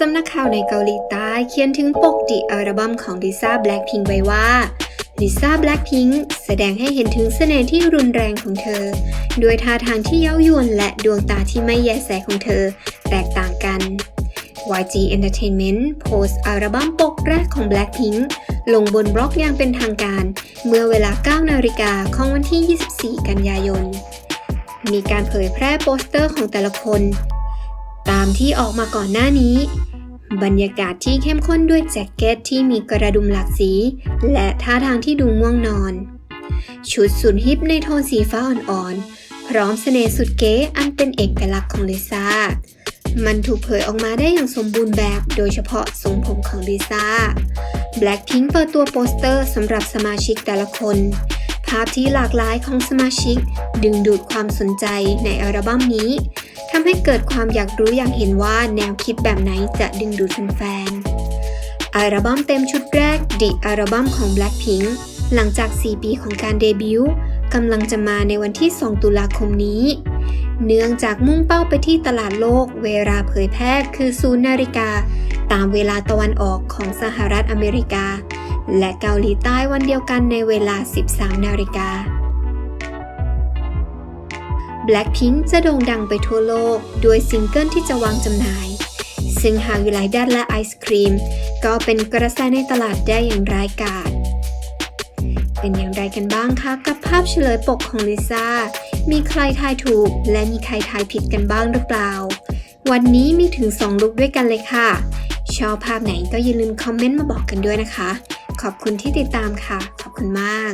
สำนักข่าวในเกาหลีใต้เขียนถึงปกดิอัลบั้มของลิซ่าแบล็ k พิงไว้ว่าลิซ่าแบล็ k พิงแสดงให้เห็นถึงเสน่ห์ที่รุนแรงของเธอ ด้วยท่าทางที่เย้ายวนและดวงตาที่ไม่แยแสของเธอ แตกต่างกัน YG Entertainment โพสต์อัลบั้มปกแรกของ Blackpink ลงบนบล็อกอย่างเป็นทางการ เมื่อเวลา 9 นาฬิกาของวันที่ 24 กันยายน มีการเผยแพร่โปสเตอร์ของแต่ละคน ตามที่ออกมาก่อนหน้านี้ บรรยากาศที่เข้มข้นด้วยแจ็คเก็ตที่มีกระดุมหลากสี และท่าทางที่ดูง่วงนอน ชุดสุดฮิปในโทนสีฟ้าอ่อนๆ พร้อมเสน่ห์สุดเก๋อันเป็นเอกลักษณ์ของลิซ่า มันถูกเผยออกมาได้อย่างสมบูรณ์แบบโดยเฉพาะทรงผมของลิซ่า Blackpink เปิดตัวโปสเตอร์สำหรับสมาชิกแต่ละคน ภาพที่หลากหลายของสมาชิก ดึงดูดความสนใจในอัลบั้มนี้ำให้เกิดความอยากรู้อยากเห็นว่าแนวคิดแบบไหนจะดึงดูดแฟนๆอัลบั้มเต็มชุดแรก The อัลบั้มของ Blackpink หลังจาก 4 ปีของการเดบิวต์กำลังจะมาในวันที่ 2 ตุลาคมนี้ เนื่องจากมุ่งเป้าไปที่ตลาดโลกเวลาเผยแพร่คือ0นาฬิกา ตามเวลาตะวันออกของสหรัฐอเมริกา และเกาหลีใต้วันเดียวกันในเวลา 13 นาฬิกา Blackpink จะโด่งดังไปทั่วโลก ด้วยซิงเกิลที่จะวางจำหน่าย ซึ่งหากวิไลดัตและไอศครีม ก็เป็นกระแสในตลาดได้อย่างร้ายกาจเป็นอย่างไรกันบ้างคะ กับภาพเฉลยปกของลิซ่า มีใครทายถูก และมีใครทายผิดกันบ้างหรือเปล่า วันนี้มีถึง 2 ลุกด้วยกันเลยค่ะ ชอบภาพไหนก็อย่าลืมคอมเมนต์มาบอกกันด้วยนะคะ ขอบคุณที่ติดตามค่ะ ขอบคุณมาก